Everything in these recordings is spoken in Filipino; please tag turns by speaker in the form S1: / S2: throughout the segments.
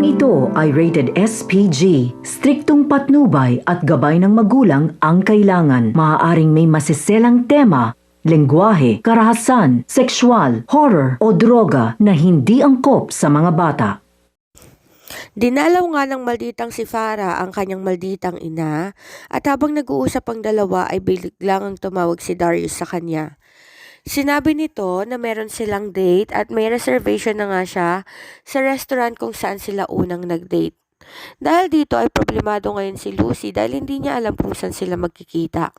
S1: Programang ito ay rated SPG. Striktong patnubay at gabay ng magulang ang kailangan. Maaaring may masiselang tema, lengguwahe, karahasan, sexual, horror o droga na hindi angkop sa mga bata.
S2: Dinalaw nga ng malditang si Farah ang kanyang malditang ina at habang nag-uusap ang dalawa ay biglang ang tumawag si Darius sa kanya. Sinabi nito na meron silang date at may reservation na nga siya sa restaurant kung saan sila unang nag-date. Dahil dito ay problemado ngayon si Lucy dahil hindi niya alam kung saan sila magkikita.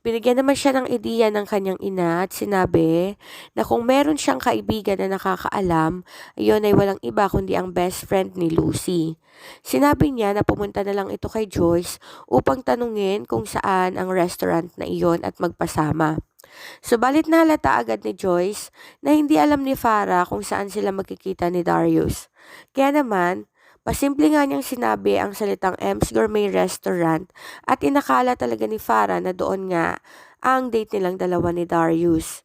S2: Binigyan naman siya ng ideya ng kanyang ina at sinabi na kung meron siyang kaibigan na nakakaalam, iyon ay walang iba kundi ang best friend ni Lucy. Sinabi niya na pumunta na lang ito kay Joyce upang tanungin kung saan ang restaurant na iyon at magpasama. Subalit nahalata agad ni Joyce na hindi alam ni Farah kung saan sila magkikita ni Darius. Kaya naman, pasimple nga niyang sinabi ang salitang M's Gourmet Restaurant at inakala talaga ni Farah na doon nga ang date nilang dalawa ni Darius.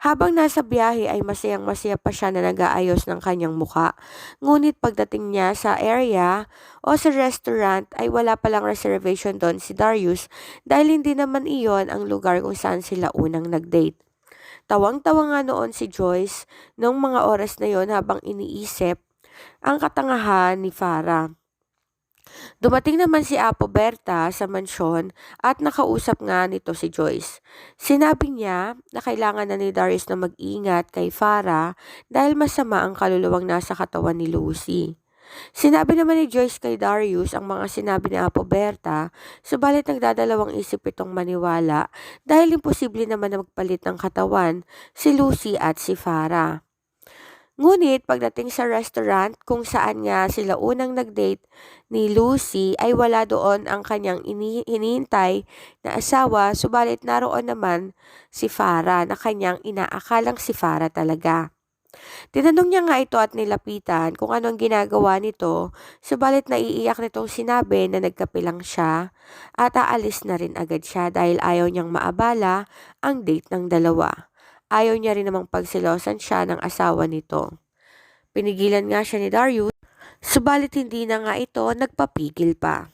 S2: Habang nasa biyahe ay masayang masaya pa siya na nag-aayos ng kanyang muka. Ngunit pagdating niya sa area o sa restaurant ay wala palang reservation doon si Darius dahil hindi naman iyon ang lugar kung saan sila unang nag-date. Tawang-tawa nga noon si Joyce noong mga oras na yon habang iniisip ang katangahan ni Farah. Dumating naman si Apo Berta sa mansyon at nakausap nga nito si Joyce. Sinabi niya na kailangan na ni Darius na mag-ingat kay Farah dahil masama ang kaluluwang nasa katawan ni Lucy. Sinabi naman ni Joyce kay Darius ang mga sinabi ni Apo Berta, subalit nagdadalawang isip itong maniwala dahil imposible naman na magpalit ng katawan si Lucy at si Farah. Ngunit pagdating sa restaurant kung saan nga sila unang nag-date ni Lucy ay wala doon ang kanyang ini- hinihintay na asawa subalit naroon naman si Farah na kanyang inaakalang si Farah talaga. Tinanong niya nga ito at nilapitan kung anong ginagawa nito, subalit naiiyak nitong sinabi na nagkapilang siya at aalis na rin agad siya dahil ayaw niyang maabala ang date ng dalawa. Ayaw niya rin namang pagsilosan siya ng asawa nito. Pinigilan nga siya ni Darius, subalit hindi na nga ito nagpapigil pa.